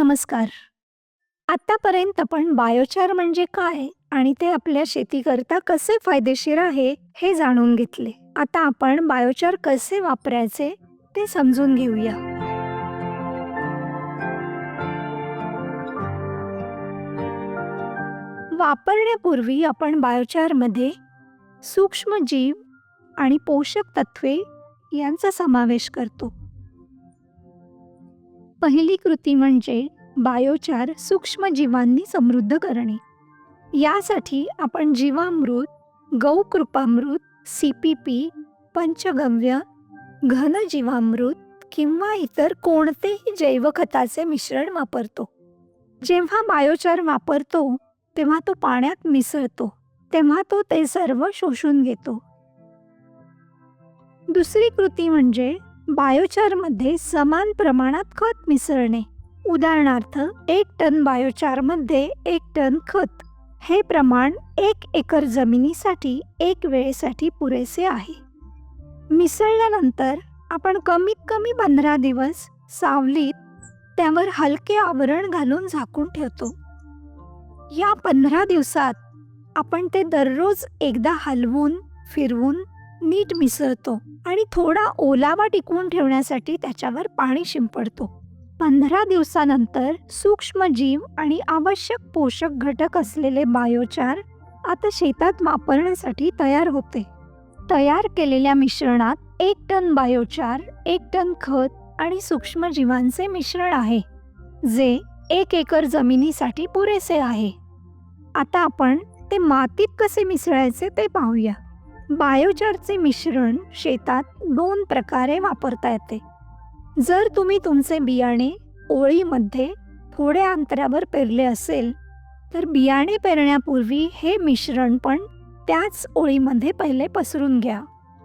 नमस्कार. आतापर्यंत आपण बायोचार म्हणजे काय आणि ते आपल्या शेतीकरता कसे फायदेशीर आहे हे जाणून घेतले. आता आपण बायोचार कसे वापरायचे ते समजून घेऊया. वापरण्यापूर्वी आपण बायोचारमध्ये सूक्ष्मजीव आणि पोषक तत्वे यांचा समावेश करतो. पहिली कृती म्हणजे बायोचार सूक्ष्मजीवांनी समृद्ध करणे. यासाठी आपण जीवामृत गौकृपामृत सी पी पी पंचगव्य घनजीवामृत किंवा इतर कोणतेही जैवखताचे मिश्रण वापरतो. जेव्हा बायोचार वापरतो तेव्हा तो पाण्यात मिसळतो तेव्हा तो ते सर्व शोषून घेतो. दुसरी कृती म्हणजे बायोचारमध्ये समान प्रमाणात खत मिसळणे. उदाहरणार्थ एक टन बायोचारमध्ये एक टन खत. हे प्रमाण एक एकर जमिनीसाठी एक वेळेसाठी पुरेसे आहे. मिसळल्यानंतर आपण कमीत कमी पंधरा दिवस सावलीत त्यावर हलके आवरण घालून झाकून ठेवतो. या पंधरा दिवसात आपण ते दररोज एकदा हलवून फिरवून नीट मिसळतो आणि थोडा ओलावा टिकवून ठेवण्यासाठी त्याच्यावर पाणी शिंपडतो. पंधरा दिवसानंतर सूक्ष्म जीव आणि आवश्यक पोषक घटक असलेले बायोचार आता शेतात वापरण्यासाठी तयार होते. तयार केलेल्या मिश्रणात एक टन बायोचार एक टन खत आणि सूक्ष्मजीवांचे मिश्रण आहे जे एक एकर जमिनीसाठी पुरेसे आहे. आता आपण ते मातीत कसे मिसळायचे ते पाहूया. बायोचारचे मिश्रण शेतात दोन प्रकारे वापरता येते. जर तुम्ही तुमचे बियाणे ओळीमध्ये थोड्या अंतरावर पेरले असेल तर बियाणे पेरण्यापूर्वी हे मिश्रण पण त्याच ओळीमध्ये पहिले पसरून घ्या.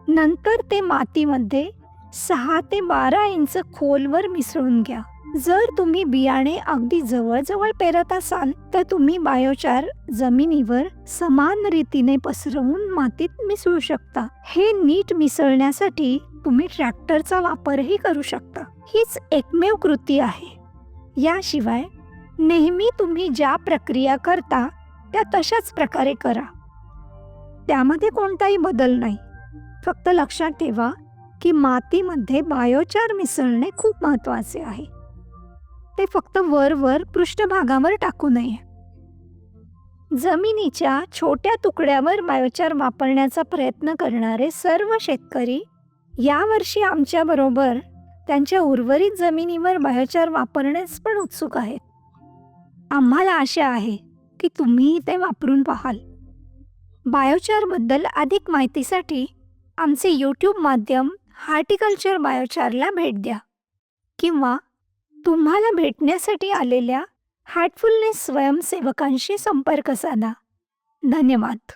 नंतर ते मातीमध्ये सहा ते बारा इंच खोलवर मिसळून घ्या. जर तुम्ही बियाणे अगदी जवळजवळ पेरत असाल तर तुम्ही बायोचार जमिनीवर समान रीतीने पसरवून मातीत मिसळू शकता. हे नीट मिसळण्यासाठी तुम्ही ट्रॅक्टरचा वापरही करू शकता. हीच एकमेव कृती आहे. याशिवाय नेहमी तुम्ही ज्या प्रक्रिया करता त्या तशाच प्रकारे करा. त्यामध्ये कोणताही बदल नाही. फक्त लक्षात ठेवा की मातीमध्ये बायोचार मिसळणे खूप महत्त्वाचे आहे. ते फक्त वर वर पृष्ठभागावर टाकू नये. जमिनीच्या छोट्या तुकड्यावर बायोचार वापरण्याचा प्रयत्न करणारे सर्व शेतकरी यावर्षी आमच्याबरोबर त्यांच्या उर्वरित जमिनीवर बायोचार वापरण्यास पण उत्सुक आहेत. आम्हाला आशा आहे की तुम्ही ते वापरून पाहाल. बायोचारबद्दल अधिक माहितीसाठी आमचे यूट्यूब माध्यम हार्टिकल्चर बायोचारला भेट द्या. किंवा तुम्हाला भेटण्यासाठी आलेल्या हार्टफुलनेस स्वयंसेवकांशी संपर्क साधा. धन्यवाद.